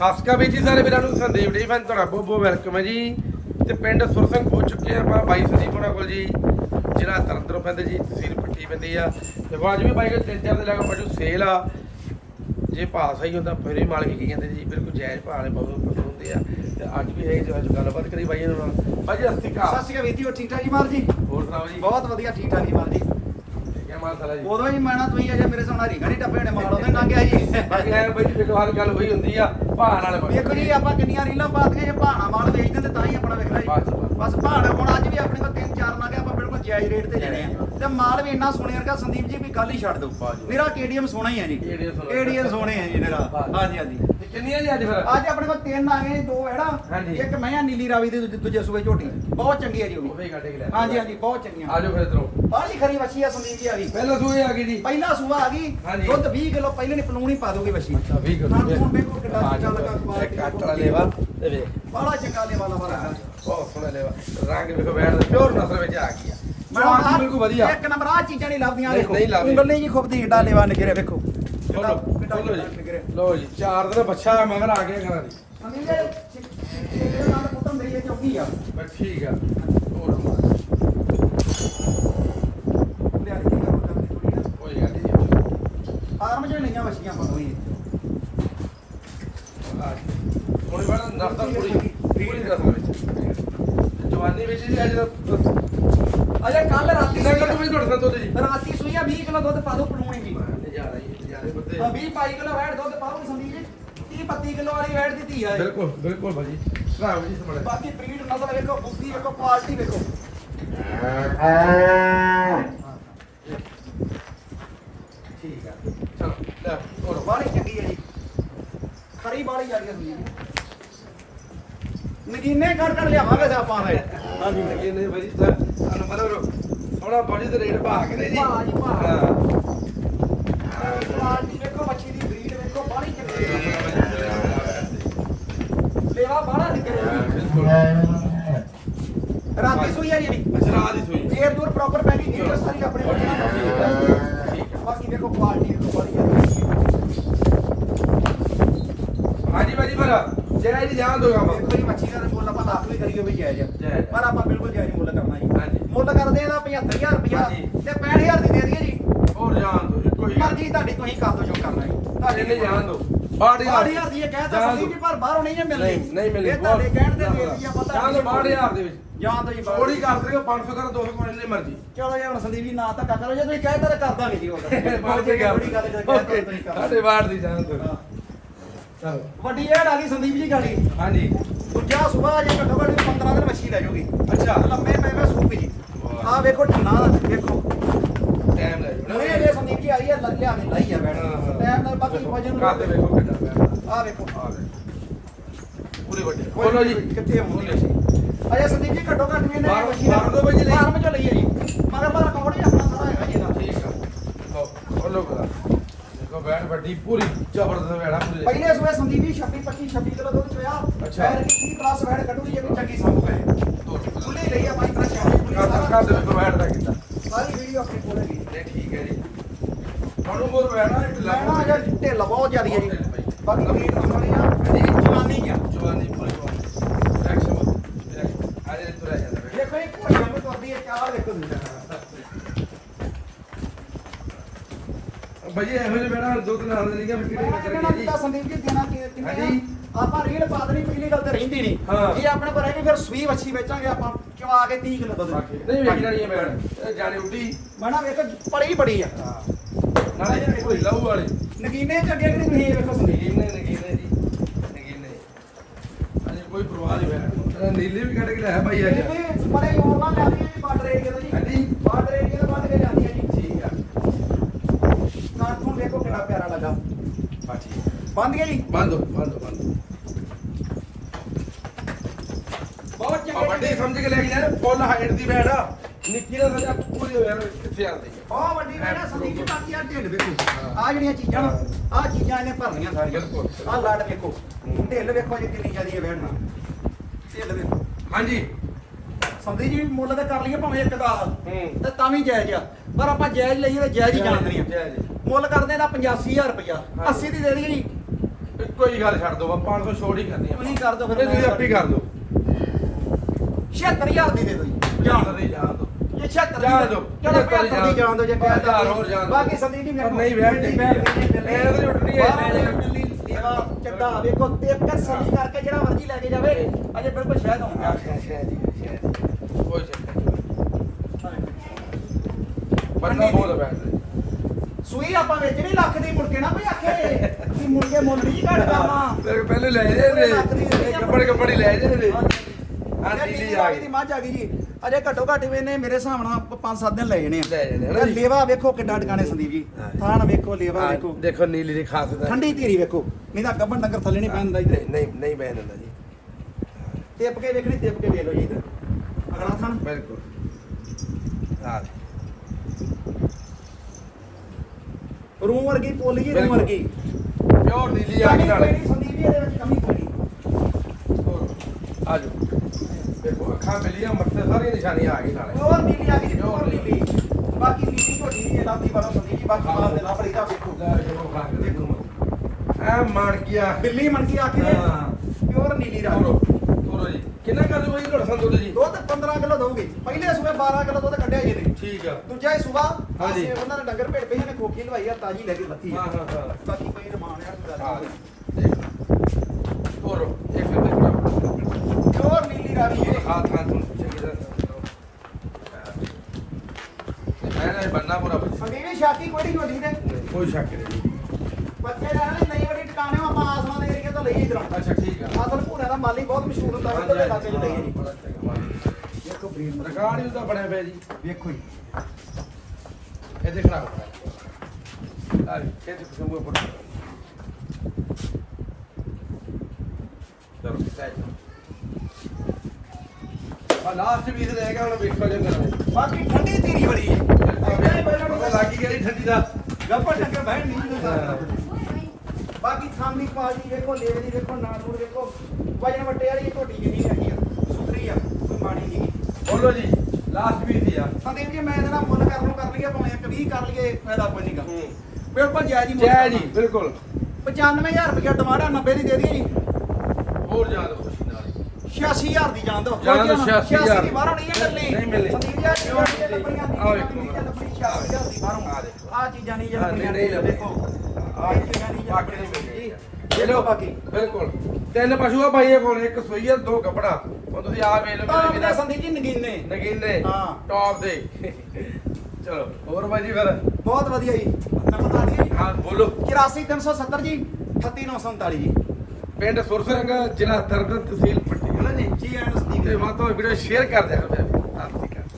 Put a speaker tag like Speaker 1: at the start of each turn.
Speaker 1: ਸਾਸਕਾ ਵਿੱਚ ਜੀ ਸਾਰੇ ਵੀਰਾਂ ਨੂੰ ਸੰਦੀਪ ਡੀ ਫੈਨ ਤੁਹਾਡਾ ਬਹੁਤ ਬਹੁਤ ਵੈਲਕਮ ਹੈ ਜੀ। ਤੇ ਪਿੰਡ ਸੁਰਸੰਗ ਪਹੁੰਚ ਚੁੱਕੇ ਆ ਆਪਾਂ ਬਾਈ ਸੰਦੀਪ ਹੋਣਾ ਕੋਲ ਜੀ। ਜਿਹੜਾ ਤਰਨਤਰੋਂ ਪੈਂਦੇ ਜੀ ਤਹਿਸੀਲ ਪੱਟੀ ਪੈਂਦੀ ਆ। ਤੇ ਅੱਜ ਵੀ ਬਾਈ ਕੋਲ ਤਿੰਨ ਚਾਰ ਦੇ ਲੱਗ ਪਜੂ ਸੇਲ ਆ। ਜੇ ਭਾਅ ਸਹੀ ਹੁੰਦਾ ਫਿਰ ਵੀ ਮਾਲਕ ਕੀ ਕਹਿੰਦੇ ਜੀ ਬਿਲਕੁਲ ਜਾਇਜ਼ ਭਾਅ ਵਾਲੇ ਬਹੁਤ ਪਸੰਦ ਹੁੰਦੇ ਆ। ਤੇ ਅੱਜ ਵੀ ਹੈ ਜੋ ਅੱਜ ਗੱਲਬਾਤ ਕਰੀ ਬਾਈ ਇਹਨਾਂ ਨਾਲ। ਬਾਈ ਜੀ ਸਤਿ ਸ਼੍ਰੀ
Speaker 2: ਸਤਿ ਸ਼੍ਰੀ ਅਕਾਲ ਵੀਰ ਠੀਕ ਠਾਕ ਜੀ ਮਾਰ ਜੀ?
Speaker 1: ਹੋਰ ਸੁਣਾਓ ਜੀ?
Speaker 2: ਬਹੁਤ ਵਧੀਆ ਠੀਕ ਠਾਕ ਜੀ ਮਾਰ ਜੀ।
Speaker 1: ਹੈ
Speaker 2: ਉਦੋਂ ਹੀ ਮੈਂ ਨਾ ਤੁਸੀਂ ਅਜੇ ਮੇਰੇ ਸਾਹਮਣੇ ਰੀਗਾ ਨਹੀਂ ਟੱਪੇ ਨੇ ਮਾਲ ਉਹਦੇ ਲੰਘਿਆ ਜੀ।
Speaker 1: ਬਾਕੀ ਹੈ ਬਾਈ ਜੀ ਹਰ ਗੱਲ ਹੋਈ ਹੁੰਦੀ ਆ। ਭਾਅ ਨਾਲ ਬਸ।
Speaker 2: ਵੇਖੋ ਜੀ ਆਪਾਂ ਕਿੰਨੀਆਂ ਰੀਲਾਂ ਪਾਤੀਆਂ ਜੇ ਭਾਣਾ ਮਾਲ ਵੇਚਦੇ ਤੇ ਤਾਂ ਹੀ ਆਪਣਾ
Speaker 1: ਬਸ,
Speaker 2: ਜੀ।
Speaker 1: ਬਸ।
Speaker 2: ਬਸ ਭਾਣ ਹੁਣ ਅੱਜ ਵੀ ਆਪਣੇ ਕੋਲ ਤਿੰਨ ਚਾਰ ਮੰਗੇ ਆਪਾਂ ਬਿਲਕੁਲ ਜਾਇਜ਼ ਰੇਟ ਤੇ ਦੇਣੇ ਆ। ਤੇ ਮਾਲ ਵੀ ਇੰਨਾ ਸੋਹਣੇ ਵਰਗਾ ਸੰਦੀਪ ਜੀ ਵੀ ਗੱਲ ਹੀ ਛੱਡ ਦਿਓ।
Speaker 1: ਬਸ ਜੀ।
Speaker 2: ਮੇਰਾ ਕੇਡੀਐਮ ਸੋਹਣਾ ਹੀ ਹੈ ਜੀ।
Speaker 1: KDM ਸੋਹਣਾ।
Speaker 2: ਹੈ ਜੀ ਮੇਰਾ।
Speaker 1: ਬਸ।
Speaker 2: ਹਾਂਜੀ ਹਾਂਜੀ।
Speaker 1: ਤੇ ਕਿੰਨੀਆਂ ਜੀ ਅੱਜ ਫਿਰ?
Speaker 2: ਅੱਜ ਆਪਣੇ ਕੋਲ ਤਿੰਨ ਆ ਗਏ ਦੋ
Speaker 1: ਹਾਂਜੀ।
Speaker 2: ਹੈੜਾ ਇੱਕ ਮੈਂ ਆ ਨੀਲੀ ਰਾਵੀ ਦੇ ਦੂਜੇ- ਦੂਜੇ ਸੂਏ ਝੋਟੀ। ਬਹੁਤ ਚੰਗੀ ਹੈ ਜੀ ਉਹ ਵੀ।
Speaker 1: ਕੱਢ ਕੇ ਲੈ
Speaker 2: ਹਾਂਜੀ ਹਾਂਜੀ ਬਹੁਤ ਚੰਗੀਆਂ।
Speaker 1: ਆਜੋ ਫਿਰ ਇਧਰੋਂ।
Speaker 2: ਬਾਹਲੀ ਖਰੀ ਵੱਛੀ ਆ ਸੰਦੀਪ ਜੀ ਆ ਗਈ।
Speaker 1: ਪਹਿਲਾਂ ਸੂਏ ਆ ਗਈ ਜੀ।
Speaker 2: ਪਹਿਲਾ ਸੂਆ ਆ ਗਈ
Speaker 1: ਹਾਂਜੀ।
Speaker 2: ਦੁੱਧ 20 ਕਿਲੋ ਪਹਿਲੇ ਨੇ ਪਲੂਣੀ ਪਾ ਦੋਗੇ ਵੱਛੀ।
Speaker 1: ਅੱਛਾ 20 ਕਿਲੋ
Speaker 2: ਹਾਂ, ਹੁਣ ਵੇਖੋ ਕਿੱਡਾ ਚੰਗਾ ਲੱਗਾ
Speaker 1: ਇੱਕ ਕੱਟ ਵਾਲਾ ਲੇਵਾ ਤੇ ਵੇਖ।
Speaker 2: ਬੜਾ ਚੰਗਾ ਲੈ ਵਾਲਾ ਵਾਲਾ
Speaker 1: ਬਹੁਤ ਸੋਹਣਾ ਲੇਵਾ। ਰੰਗ ਵੇਖੋ ਬੈਠ ਦਾ ਪਿਓਰ ਨਸਲ ਵਿੱਚ ਆ ਗਈ ਆ।
Speaker 2: ਆਹ
Speaker 1: ਬਿਲਕੁਲ ਵਧੀਆ।
Speaker 2: ਇੱਕ ਨੰਬਰ ਆ ਚੀਜ਼ਾਂ ਨਹੀਂ ਲੱਭਦੀਆਂ
Speaker 1: ਨਹੀਂ-
Speaker 2: ਦੇਖੋ।
Speaker 1: ਨਹੀਂ ਲੱਭਦੀਆਂ।
Speaker 2: ਉਂਗਲ ਨਹੀਂ ਜੀ ਖੁੱਬਦੀ ਏਡਾ ਲੈਵਾ ਨਿਕਰੇ ਵੇਖੋ।
Speaker 1: ਬੋਲੋ ਬੋਲੋ ਜੀ। ਲੋ ਜੀ ਚਾਰ ਦਿਨ ਬੱਚਾ ਮਗਰ ਆ ਗਿਆ ਘਰਾਂ ਦੀ।
Speaker 2: ਮੰਮੀ ਜੀ ਨਾਲ ਪੁੱਤਮ ਮੇਰੀ ਇਹ ਚੌਕੀ ਆ।
Speaker 1: ਬਸ ਠੀਕ ਆ। ਹੋਰ ਸੁਣਾ।
Speaker 2: ਲਿਆ ਕੇ ਕੰਮ ਕਰਨੀ ਥੋੜੀ ਨਾ
Speaker 1: ਕੋਈ ਗੱਲ ਨਹੀਂ
Speaker 2: ਆਰਮ ਚ ਲਈਆਂ ਵੱਛੀਆਂ ਪਾਉਂਦੀ
Speaker 1: ਹੁਣ ਬੜਾ ਨਸਲ ਪੂਰੀ ਪੂਰੀ ਨਸਲ ਵਿੱਚ। ਜਵਾਨੀ ਵਿੱਚ ਜੀ ਅੱਜ
Speaker 2: ਅਜੇ ਕੱਲ ਰਾਤੀ
Speaker 1: ਕਿੰਨਾ ਕੱਟ ਵਿੱਚ ਤੁਹਾਡੇ ਸੰਤੋ ਜੀ?
Speaker 2: ਰਾਤੀ ਸੂਈ ਆ 20 ਕਿਲੋ ਦੁੱਧ ਪਾ ਦੋ ਪਲੂਣੀ ਜੀ
Speaker 1: ਨਜ਼ਾਰਾ ਹੀ ਨਜ਼ਾਰੇ ਬੱਤੇ
Speaker 2: ਆ 20 22 ਕਿਲੋ ਵੈਟ ਦੁੱਧ ਪਾਓ ਸੰਦੀਪ ਜੀ। 30 32 ਕਿਲੋ ਵਾਲੀ ਵੈਟ ਦਿੱਤੀ ਆ।
Speaker 1: ਬਿਲਕੁਲ ਬਿਲਕੁਲ ਭਾਜੀ। ਸਰਾਵ ਜੀ ਸਮਝ
Speaker 2: ਬਾਕੀ ਬਰੀਡ ਨਸਲ ਵੇਖੋ ਬੁੱਧੀ ਵੇਖੋ ਕੁਆਲਿਟੀ ਵੇਖੋ।
Speaker 1: ਚਲੋ ਲੈ ਹੋਰ
Speaker 2: ਬਾੜੀ ਚੰਗੀ ਹੈ ਜੀ। ਖਰੀ ਬਾੜੀ ਜਾ ਰਹੀ ਹੈ ਜੀ ਨਗੀਨੇ ਕੱਢ ਕੱਢ ਲਿਆਵਾਂਗੇ ਆਪਾਂ ਨੇ
Speaker 1: ਹਾਂਜੀ ਇਹ ਨੇ ਭਾਜੀ ਤਾਂ ਤੁਹਾਨੂੰ ਪਤਾ ਉਹ ਥੋੜਾ ਬੜੀ ਤੇ ਰੇਟ ਭਾ ਕੇ ਨੇ ਜੀ।
Speaker 2: ਭਾਅ ਜੀ, ਭਾਅ।
Speaker 1: ਹਾਂ।
Speaker 2: ਕੁਆਲਿਟੀ ਵੇਖੋ ਮੱਛੀ ਦੀ ਬਰੀਡ ਵੇਖੋ ਬਾੜੀ ਚੰਗੀ ਹੈ। ਲੇਵਾ ਬਾੜਾ ਨਿਕਲੇ ਰਾਤੀ ਸੂਈ ਆ ਜੀ।
Speaker 1: ਅਜਰਾ ਦੀ ਸੂਈ।
Speaker 2: ਜੇਰ ਦੂਰ ਪ੍ਰੋਪਰ ਪੈਕਿੰਗ ਇਹ ਸਾਰੀ ਆਪਣੇ ਕੋਲ
Speaker 1: ਠੀਕ ਆ ਠੀਕ ਆ
Speaker 2: ਬਾਕੀ ਵੇਖੋ ਕੁਆਲਿਟੀ ਵੇਖੋ ਬਾੜੀ ਹੈ
Speaker 1: ਜਾਣ
Speaker 2: ਮੱਛੀ ਦਾ ਤਾਂ ਮੁੱਲ ਆਪਾਂ ਵੀ ਕਰੀਏ ਵੀ ਜਾਇਜ਼। ਆ।
Speaker 1: ਜਾਇਜ਼।
Speaker 2: ਪਰ ਆਪਾਂ ਬਿਲਕੁਲ ਜਾਇਜ਼ ਮੁੱਲ ਕਰਨਾ ਜੀ।
Speaker 1: ਹਾਂਜੀ।
Speaker 2: ਮੁੱਲ ਕਰਦੇ ਇਹਦਾ 75000 ਰੁਪਇਆ
Speaker 1: ਹਾਂਜੀ।
Speaker 2: ਤੇ 65000 ਦੀ ਦੇ ਦਈਏ ਜੀ।
Speaker 1: ਹੋਰ ਜਾਣ ਦੋ ਇੱਕੋ ਹੀ
Speaker 2: ਮਰਜ਼ੀ ਤੁਹਾਡੀ ਤੁਸੀਂ ਕਰ ਦੋ ਜੋ ਕਰਨਾ ਹੈ
Speaker 1: ਤੁਹਾਡੇ ਨੇ ਜਾਣ ਦੋ। ਬਾੜੀ
Speaker 2: 60000 ਦੀ ਇਹ ਕਹਿ ਤਾਂ
Speaker 1: ਜਾਣ
Speaker 2: ਸਕੀ
Speaker 1: ਦਿਓ।
Speaker 2: ਜੀ ਪਰ ਬਾਹਰੋਂ ਨਹੀਂ ਜੇ ਮਿਲਣੀ।
Speaker 1: ਨਹੀਂ ਨਹੀਂ ਮਿਲੀ
Speaker 2: ਇਹ ਤੁਹਾਡੇ ਕਹਿਣ ਤੇ ਦੇ ਦਈਏ ਆਪਾਂ
Speaker 1: ਜਾਣ ਦੋ 62000 ਦੇ ਵਿੱਚ।
Speaker 2: ਜਾਣ ਦੋ ਜੀ ਬਾਹਰ।
Speaker 1: ਥੋੜੀ ਕਰ ਦਿਓ 500 ਕਰ 200 ਕੋਲ ਨਹੀਂ ਮਰਜ਼ੀ।
Speaker 2: ਚਲੋ ਜੀ ਹੁਣ ਸੰਦੀਪ ਨਾ ਧੱਕਾ ਕਰੋ। ਜੇ ਤੁਸੀਂ ਕਹਿ ਤਾਂ ਕਰ ਦਾਂਗੇ ਜੀ ਉਹ
Speaker 1: ਬੜੀ
Speaker 2: ਗੱਲ। ਤਾਂ ਤੁਸੀਂ ਕਰ
Speaker 1: ਸਾਡੇ ਬਾੜ ਦੀ
Speaker 2: ਹਾਂ।
Speaker 1: ਚਲੋ
Speaker 2: ਵੱਡੀ ਇਹ ਆ ਗਈ ਸੰਦੀਪ ਜੀ ਗਾੜੀ
Speaker 1: ਹਾਂਜੀ।
Speaker 2: ਦੂਜਾ ਸੁਬਾਹ ਜੇ ਘੱਟੋ ਘੱਟ 15 ਦਿਨ ਮੱਛੀ ਲੈ ਜਾਊਗੀ।
Speaker 1: ਅੱਛਾ।
Speaker 2: ਲੰਮੇ ਪੈ ਪੈ ਸੂਪ ਜੀ। ਆਹ ਵੇਖੋ ਢੰਨਾ ਦਾ ਵੇਖੋ।
Speaker 1: ਟਾਈਮ ਲੈ
Speaker 2: ਹੁਣੇ ਇਹ ਸੰਦੀਪ ਜੀ ਆਈ ਹੈ ਲਿਆ ਕੇ ਲਾਈ ਆ ਬੈਠ
Speaker 1: ਹਾਂ, ਹਾਂ।
Speaker 2: ਟਾਈਮ ਨਾਲ ਬਾਕੀ ਵਜਨ
Speaker 1: ਦੇ ਵੇਖੋ ਕਿੱਦਾਂ ਪਿਆ
Speaker 2: ਆਹ ਵੇਖੋ।
Speaker 1: ਆ ਲੈ ਪੂਰੀ ਵੱਡੀ। ਬੋਲੋ ਜੀ।
Speaker 2: ਕਿੱਥੇ ਮੁੰਨੀ ਸੀ ਅਜੇ ਸੰਦੀਪ ਜੀ ਘੱਟੋ ਘੱਟ ਵੀ
Speaker 1: ਬਾਹਰ-
Speaker 2: ਮੱਛੀ ਦਾ-
Speaker 1: ਬਾਹਰ ਤੋਂ ਵਜੇ ਲਈ?
Speaker 2: ਬਾਹਰ ਵਿੱਚ ਲਈ ਹੈ ਜੀ। ਮਗਰ ਬਾਹਰ ਹੀ ਆਪਣਾ ਸਾਰਾ ਹੈਗਾ ਜੀ ਇਹਦਾ।
Speaker 1: ਠੀਕ ਆ। ਕਰਾ ਦੇਖੋ ਬੈਠ ਵੱਡੀ ਪੂਰੀ ਜ਼ਬਰਦਸਤ ਬੈਠਾ ਪੂਰੀ।
Speaker 2: ਪਹਿਲੇ ਸੂਏ ਸੰਦੀਪ ਜੀ 26 25 26 ਕਿਲੋ ਦੁੱਧ ਚੋਇਆ।
Speaker 1: ਅੱਛਾ।
Speaker 2: ਫਿਰ 30 ਪਲੱਸ ਵੈਟ ਕੱਢੂਗੀ ਜੇ ਕੋਈ ਚੰਗੀ ਸੰਭੂ ਹੈ
Speaker 1: ਤੋਰ
Speaker 2: ਖੁੱਲੀ ਲਈ ਆ ਮਾਈ ਪਰ ਸ਼ਾਮੀ ਖੁੱਲੀ
Speaker 1: ਕਰ
Speaker 2: ਸਾਰਾ-
Speaker 1: ਕਰ ਦੇ ਵੇਖੋ ਬੈਠ ਦਾ ਕਿੱਦਾਂ?
Speaker 2: ਸਾਰੀ ਵੀਡੀਓ ਆਪਣੀ ਕੋਲ ਹੈਗੀ।
Speaker 1: ਨਹੀਂ ਠੀਕ ਹੈ ਜੀ। ਤੁਹਾਨੂੰ ਮੋਰ ਬੈਠਾ ਇੱਕ
Speaker 2: ਲੈਣਾ ਅਜਾ ਢਿੱਲ ਬਹੁਤ ਜ਼ਿਆਦੀ ਹੈ ਜੀ। ਬਾਕੀ ਵੀਰ ਨਸਲੀ ਆ?
Speaker 1: ਜੀ
Speaker 2: ਜਵਾਨੀ ਆ।
Speaker 1: ਜਵਾਨੀ ਪੂਰੀ ਜਵਾਨੀ ਐਕਸ਼ਨ ਆਜੇ ਤੁਰਿਆ ਜਾਂਦਾ
Speaker 2: ਦੇਖੋ ਇਹ ਕੋਈ ਨੂੰ ਤੁਰਦੀ ਹੈ ਚਾਰ ਦੇਖੋ ਤੁਸੀਂ।
Speaker 1: ਭਾਜੀ ਇਹੋ ਜਿਹੇ ਬੈਠਾ ਦੋ ਤਿੰਨ ਹਾਲ ਨਹੀਂ ਕਿ ਕਿਹੜੇ
Speaker 2: ਮੈਂ ਇਹਨਾਂ
Speaker 1: ਚੱਲ
Speaker 2: ਨੂੰ ਦਿੱਤਾ ਸੰਦੀਪ ਜੀ ਦੇਣਾ ਕਿ
Speaker 1: ਹਾਂਜੀ।
Speaker 2: ਆ? ਆਪਾਂ ਰੀਲ ਪਾ ਦੇਣੀ ਪਹਿਲੀ ਗੱਲ ਤੇ ਰਹਿੰਦੀ ਨਹੀਂ।
Speaker 1: ਹਾਂ।
Speaker 2: ਜੇ ਆਪਣੇ ਕੋਲ ਰਹੇਗੀ ਫਿਰ ਸੂਈ ਵੱਛੀ ਵੇਚਾਂਗੇ ਆਪਾਂ ਕਿਉਂ ਆ ਕੇ 30 ਕਿਲੋ ਦੁੱਧ
Speaker 1: ਨਹੀਂ ਵੇਖੀ ਜਾਣੀ ਹੈ ਬੈਠ ਜਾਣੇ ਉੱਡੀ।
Speaker 2: ਮੈਂ ਨਾ ਵੇਖੋ ਪੜੀ ਬੜੀ ਆ।
Speaker 1: ਨਾਲੇ ਇਹ ਕੋਈ ਲਹੂ ਵਾਲੀ।
Speaker 2: ਨਗੀਨੇ ਚ ਅੱਗੇ ਕਿ ਨਹੀਂ ਇਹ ਵੇਖੋ ਸੰਦੀਪ
Speaker 1: ਨਗੀਨੇ ਨਗੀਨੇ ਜੀ। ਨਗੀਨੇ। ਅਜੇ ਕੋਈ ਪਰਵਾਹ ਨਹੀਂ ਹੋਇਆ ਨੀਲੀ ਵੀ ਕੱਢ ਕੇ ਲਿਆ ਭਾਈ ਅੱਜ।
Speaker 2: ਇਹ ਬੜੇ ਯੋਰ ਨਾਲ ਲਿਆਦੀ ਹੈ ਬਾਰਡਰ ਏਰੀਆ ਦਾ ਜੀ।
Speaker 1: ਹਾਂਜੀ।
Speaker 2: ਬਾਰਡਰ ਏਰੀਆ ਦਾ ਵੱਧ ਕੇ ਲਿਆਦੀ ਹੈ ਜੀ
Speaker 1: ਠੀਕ ਆ
Speaker 2: ਕਾਰਟੂਨ ਵੇਖੋ ਕਿੰਨਾ ਪਿਆਰਾ ਲੱਗਾ
Speaker 1: ਬਾਜੀ
Speaker 2: ਬੰਦ ਗਿਆ ਜੀ?
Speaker 1: ਬੰਦ ਬੰਦ ਬੰਦ।
Speaker 2: ਬਹੁਤ ਚੰਗੇ
Speaker 1: ਵੱਡੀ ਸਮਝ ਕੇ ਲੈ ਕੇ ਜਾ ਫੁੱਲ ਹਾਈਟ ਦੀ ਬੈਠ ਆ। ਨਿੱਕੀ ਦਾ ਸਜਾ ਪੂਰੀ ਹੋ ਜਾਣਾ ਕਿੱਥੇ ਆਉਂਦੀ ਹੈ
Speaker 2: ਬਹੁਤ ਵੱਡੀ ਮੇਰਾ ਸੰਦੀਪ ਜੀ ਬਾਕੀ ਆ ਢਿੱਲ ਵੇਖੋ। ਆ ਜਿਹੜੀਆਂ ਚੀਜ਼ਾਂ ਆ ਚੀਜ਼ਾਂ ਇਹਨੇ ਭਰਨੀਆਂ ਸਾਰੀਆਂ।
Speaker 1: ਬਿਲਕੁਲ।
Speaker 2: ਆ ਲੜ ਵੇਖੋ। ਢਿੱਲ ਵੇਖੋ ਜੀ ਕਿੰਨੀ ਜ਼ਿਆਦੀ ਹੈ ਬੈਠਣਾ ਢਿੱਲ ਵੇਖੋ।
Speaker 1: ਹਾਂਜੀ।
Speaker 2: ਸੰਦੀਪ ਜੀ ਮੁੱਲ ਤਾਂ ਕਰ ਲਈਏ ਭਾਵੇਂ ਇੱਕ ਦਾ।
Speaker 1: ਹੂੰ।
Speaker 2: ਤੇ ਤਾਂ ਵੀ ਜਾਇਜ਼ ਆ। ਪਰ ਆਪਾਂ ਜਾਇਜ਼ ਲਈਏ ਤਾਂ ਜਾਇਜ਼ ਹੀ ਜਾਣਦੇ ਆ। ਮੁੱਲ ਕਰਦੇ ਦਾ 85000 ਰੁਪਇਆ।
Speaker 1: ਹਾਂਜੀ।
Speaker 2: 80 ਦੀ ਦੇ ਦਈਏ ਜੀ।
Speaker 1: ਇੱਕੋ ਹੀ ਗੱਲ ਛੱਡ ਦੋ ਬਾ 500 ਛੋੜ ਹੀ ਕਰਨੀ ਆ
Speaker 2: ਤੁਸੀਂ ਕਰ ਦਿਓ ਫਿਰ
Speaker 1: ਤੁਸੀਂ ਆਪੇ ਕਰ ਦਿਓ।
Speaker 2: 76000 ਦੀ ਦੇ ਦਿਓ ਜੀ।
Speaker 1: ਜਾਣ ਦੇ ਜਾਣ ਦੋ
Speaker 2: ਇਹ 76
Speaker 1: ਜਾਣ ਦਿਓ।
Speaker 2: ਚਲੋ 75 ਦੀ ਜਾਣ ਦਿਓ ਜੇ ਕਹਿ
Speaker 1: ਹੋਰ ਜਾਣ ਦਿਓ।
Speaker 2: ਬਾਕੀ ਸੰਦੀਪ ਜੀ
Speaker 1: ਪਰ ਨਹੀਂ ਬੈਠ
Speaker 2: ਨਹੀਂ
Speaker 1: ਜਾਂਦੀ
Speaker 2: ਬੈਠ
Speaker 1: ਹੈ। ਇਹ ਤਾਂ ਉੱਠਣੀ ਹੈ।
Speaker 2: ਦਿੱਲੀ ਲੇਵਾ ਚੱਡਾ ਵੇਖੋ ਤੇ ਕਸਲੀ ਕਰਕੇ ਜਿਹੜਾ ਮਰਜ਼ੀ ਲੈ ਕੇ ਜਾਵੇ ਅਜੇ ਬਿਲਕੁਲ ਸ਼ਾਇਦ ਹੋਊਗਾ।
Speaker 1: ਕੋਈ ਚੱਕਰ ਨਹੀਂ ਬੰਦਾ ਬੋਲ ਬੈਠ
Speaker 2: ਸੂਈ ਆਪਾਂ ਵੇਚਣੀ ਲੱਖ ਦੀ ਮੁੜ ਕੇ ਨਾ ਭਈ ਆਖੇ ਕਿ ਮੁੜ ਕੇ ਮੁੱਲ ਨਹੀਂ ਘੱਟ ਕਰਨਾ।
Speaker 1: ਮੇਰੇ ਪਹਿਲੇ ਲੈ ਜੇ ਕੱਪੜੇ ਕੱਪੜੇ ਲੈ ਜੇ ਦੇ
Speaker 2: ਇਹ
Speaker 1: ਨੀਲੀ ਆ ਗਈ।
Speaker 2: ਦੀ ਮੱਝ ਆ ਗਈ ਜੀ। ਅਜੇ ਘੱਟੋ ਘੱਟ ਵੀ ਇਹਨੇ ਮੇਰੇ ਹਿਸਾਬ ਨਾਲ 5-7 ਦਿਨ ਲੈ ਜਾਣੇ
Speaker 1: ਲੈ ਜਾਣੇ ਆ
Speaker 2: ਤੇ। ਲੇਵਾ ਵੇਖੋ ਕਿੱਡਾ ਟਿਕਾਣੇ ਸੰਦੀਪ ਜੀ। ਥਾਣ ਵੇਖੋ ਲੇਵਾ ਵੇਖੋ।
Speaker 1: ਦੇਖੋ ਨੀਲੀ ਦੀ ਖਾਸ ਦਾ
Speaker 2: ਠੰਡੀ ਧੀਰੀ ਵੇਖੋ। ਨਹੀਂ ਤਾਂ ਗੱਬਨ ਡੰਗਰ ਥੱਲੇ ਨਹੀਂ ਪੈਂਦਾ
Speaker 1: ਨਹੀਂ ਨਹੀਂ ਨਹੀਂ ਜੀ।
Speaker 2: ਟਿਪ ਕੇ ਵੇਖਣੀ ਟਿਪ ਕੇ ਵੇਖ ਲਓ ਜੀ ਇੱਧਰ ਅਗਲਾ ਥਾਣ
Speaker 1: ਬਿਲਕੁਲ ਹਾਂ
Speaker 2: ਰੂਮ ਵਰਗੀ ਪੋਲੀ ਜੀ ਰੂਮ
Speaker 1: ਬਿਲਕੁਲ।
Speaker 2: ਵਰਗੀ
Speaker 1: ਪਿਓਰ ਨੀਲੀ ਆ ਗਈ
Speaker 2: ਕਮੀ
Speaker 1: ਨਾਲੇ।
Speaker 2: ਕੋਈ ਨਹੀਂ ਸੰਦੀਪ ਜੀ ਇਹਦੇ ਵਿੱਚ ਕਮੀ ਕੋਈ ਨਹੀਂ
Speaker 1: ਆ ਜਾਓ। ਦੇਖੋ ਅੱਖਾਂ ਮਿਲੀਆਂ ਮੱਥੇ ਸਾਰੀਆਂ ਨਿਸ਼ਾਨੀਆਂ ਆ ਗਈ ਨਾਲੇ।
Speaker 2: ਪਿਓਰ ਨੀਲੀ ਆ ਗਈ ਜੀ ਪਿਓਰ ਨੀਲੀ। ਬਾਕੀ ਨੀਲੀ ਝੋਟੀ ਨਹੀਂ ਲੱਭਦੀ ਬਾਲਾ ਸੰਦੀਪ ਜੀ ਬਾਕੀ ਬਾਹਰ ਦੇ ਲੱਭ ਰਹੀ ਦਾ ਵੇਖੋ
Speaker 1: ਐ ਮਾਰ ਗਿਆ
Speaker 2: ਬਿੱਲੀ ਮਣਕੀ ਆਖੀ ਦੇ
Speaker 1: ਹਾਂ।
Speaker 2: ਪਿਓਰ ਨੀਲੀ
Speaker 1: ਤੋਰੋ ਜੀ ਕਿੰਨਾ ਕਰ ਦੋ ਜੀ ਘੜਸਾਂ ਦੁੱਧ ਜੀ।
Speaker 2: ਦੁੱਧ 15 ਕਿਲੋ ਦਊਗੀ। ਪਹਿਲੇ ਸੂਬੇ 12 ਕਿਲੋ ਦੁੱਧ ਕੱਢਿਆ ਜੀ ਨੇ
Speaker 1: ਠੀਕ ਆ।
Speaker 2: ਦੂਜਾ ਹੀ ਸੂਬਾ
Speaker 1: ਹਾਂਜੀ।
Speaker 2: ਆਸੇ ਉਹਨਾਂ ਨੇ ਡੰਗਰ ਭੇਡ ਪਈ ਨੇ ਖੋਖੀ ਲਵਾਈ ਆ ਤਾਜੀ ਲੈ ਕੇ ਲੱਤੀ
Speaker 1: ਹਾਂ ਹਾਂ ਹਾਂ।
Speaker 2: ਬਾਕੀ ਕੋਈ ਰਮਾਨ ਆ ਕੋਈ
Speaker 1: ਹਾਂ।
Speaker 2: ਨਹੀਂ।
Speaker 1: ਦੇਖ ਤੋਰੋ ਇੱਕ ਮਿੰਟ।
Speaker 2: ਪਿਓਰ ਨੀਲੀ ਰਾਵੀ ਇਹ।
Speaker 1: ਹਾਥ ਹਾਥ ਨੂੰ ਚੰਗੀ ਤਰ੍ਹਾਂ ਮੈਂ ਨਾ ਬੰਨਾ ਪੂਰਾ ਬੱਚਾ
Speaker 2: ਸੰਦੀਪ ਸ਼ਾਕੀ ਕੋਈ ਨਹੀਂ ਝੋਟੀ ਦੇ
Speaker 1: ਕੋਈ ਸ਼ੱਕ ਨਹੀਂ।
Speaker 2: ਬੱਚੇ ਰਹਿਣ ਨਹੀਂ ਬੜੀ ਟਿਕਾਣੇ ਆਪਾਂ ਆਸਮਾਨ ਤੋਂ ਲਈ ਇਧਰੋਂ।
Speaker 1: ਅੱਛਾ ਠੀਕ ਆ।
Speaker 2: ਅਸਲ ਭੂਰੇ ਦਾ ਮਾਲੀ ਬਹੁਤ ਮਸ਼ਹੂਰ ਹੁੰਦਾ ਹੈ ਉਹਦੇ ਇਲਾਕੇ 'ਚ ਲਈ ਜੀ
Speaker 1: ਬੜਾ ਚੰਗਾ।
Speaker 2: ਦੇਖੋ ਬਰੀਡ
Speaker 1: ਰਿਕਾਰਡ ਹੀ ਉਹਦਾ ਬਣਿਆ ਪਿਆ ਜੀ।
Speaker 2: ਵੇਖੋ ਜੀ।
Speaker 1: ਇਹ ਦੇਖਣਾ ਆ ਵੀ ਇਹ ਤੇ ਕੁਝ ਮੂੰਹ ਚਲੋ ਸਾਈਡ ਆ ਲਾਸਟ ਵੀ ਰਹਿ ਗਿਆ ਹੁਣ ਵੇਖੋ ਜੇ ਕਰਾਂਗੇ।
Speaker 2: ਬਾਕੀ ਠੰਡੀ ਤੀਰੀ ਬੜੀ ਹੈ।
Speaker 1: ਲੱਗ ਜੀ ਠੰਡੀ ਦਾ।
Speaker 2: ਗੱਪਰ ਟੱਕਰ ਬਹਿਣ ਨਹੀਂ ਦਿੰਦਾ। ਬਾਕੀ ਥਾਂ ਦੀ ਕੁਆਲਿਟੀ ਵੇਖੋ ਲੇਵੇ ਦੀ ਵੇਖੋ ਨਾੜ ਨੂੜ ਵੇਖੋ ਵਜਨ ਵੱਟੇ ਵਾਲੀ ਝੋਟੀ ਜਿੰਨੀ ਹੈਗੀ ਆ ਸੁਥਰੀ ਆ ਕੋਈ ਮਾੜੀ ਨਹੀਂ
Speaker 1: ਬੋਲੋ ਜੀ ਲਾਸਟ ਵੀ ਸੀ ਆ।
Speaker 2: ਸੰਦੀਪ ਜੀ ਮੈਂ ਇਹਦਾ ਮੁੱਲ ਕਰਨ ਨੂੰ ਕਰ ਲਈਏ ਭਾਵੇਂ ਇੱਕ 20 ਕਰ ਲਈਏ ਫਾਇਦਾ ਕੋਈ ਨਹੀਂਗਾ
Speaker 1: ਹੂੰ।
Speaker 2: ਬਿਲਕੁਲ ਹੀ ਮੁੱਲ
Speaker 1: ਜੈ ਜੀ ਬਿਲਕੁਲ।
Speaker 2: 95000 ਰੁਪਏ ਆ 90 ਦੀ ਦੇ ਦਈਏ ਜੀ।
Speaker 1: ਹੋਰ ਹੋ ਖੁਸ਼ੀ ਨਾਲ
Speaker 2: 86000 ਦੀ ਜਾਣ ਦੋ
Speaker 1: ਜਾਣ ਦਿਓ, 86,000
Speaker 2: ਦੀ ਬਾਹਰੋਂ ਨਹੀਂ ਇਹ ਗੱਲੀ
Speaker 1: ਨਹੀਂ ਮਿਲਣੀ।
Speaker 2: ਸੰਦੀਪ ਜੀ ਆਹ
Speaker 1: ਵੇਖੋ।
Speaker 2: 86000 ਦੀ ਬਾਹਰੋਂ।
Speaker 1: ਆਹ ਦੇਖੋ।
Speaker 2: ਆ ਚੀਜ਼ਾਂ ਨਹੀਂ ਲੱਭਣੀਆਂ। ਆਹ ਚੀਜ਼ਾਂ ਨਹੀਂ
Speaker 1: ਬਾਕੀ
Speaker 2: ਲੱਭਣੀਆਂ। ਬਾਕੀ
Speaker 1: ਬਿਲਕੁਲ। ਤਿੰਨ ਪਸ਼ੂ ਆ ਭਾਈਏ ਕੋਲ ਇੱਕ ਸੂਈ ਆ ਦੋ ਕੱਪੜਾ। ਹੁਣ ਤੁਸੀਂ ਆ ਵੇਖ ਲਓ
Speaker 2: ਮੇਰੇ
Speaker 1: ਵੀਰਾ
Speaker 2: ਸੰਦੀਪ ਜੀ ਨਗੀਨੇ।
Speaker 1: ਨਗੀਨੇ
Speaker 2: ਹਾਂ।
Speaker 1: ਟੌਪ ਦੇ। ਚਲੋ ਹੋਰ ਭਾਈ ਜੀ ਫਿਰ?
Speaker 2: ਬਹੁਤ ਵਧੀਆ ਜੀ। ਨੰਬਰ ਬਤਾ ਦਈਏ ਜੀ।
Speaker 1: ਹਾਂ ਬੋਲੋ।
Speaker 2: 84370 ਜੀ 38947 ਜੀ।
Speaker 1: ਪਿੰਡ ਸੁਰਸੰਗ ਜ਼ਿਲ੍ਹਾ ਤਰਨਤਾਰਨ ਤਹਿਸੀਲ ਪੱਟੀ। ਹੈ ਨਾ ਜੀ?
Speaker 2: ਜੀ ਐਨ ਸੰਦੀਪ
Speaker 1: ਤੇ
Speaker 2: ਜੀ
Speaker 1: ਮਾਤੋ ਵੀਡੀਓ ਸ਼ੇਅਰ ਕਰ ਦਿਆ ਕਰੋ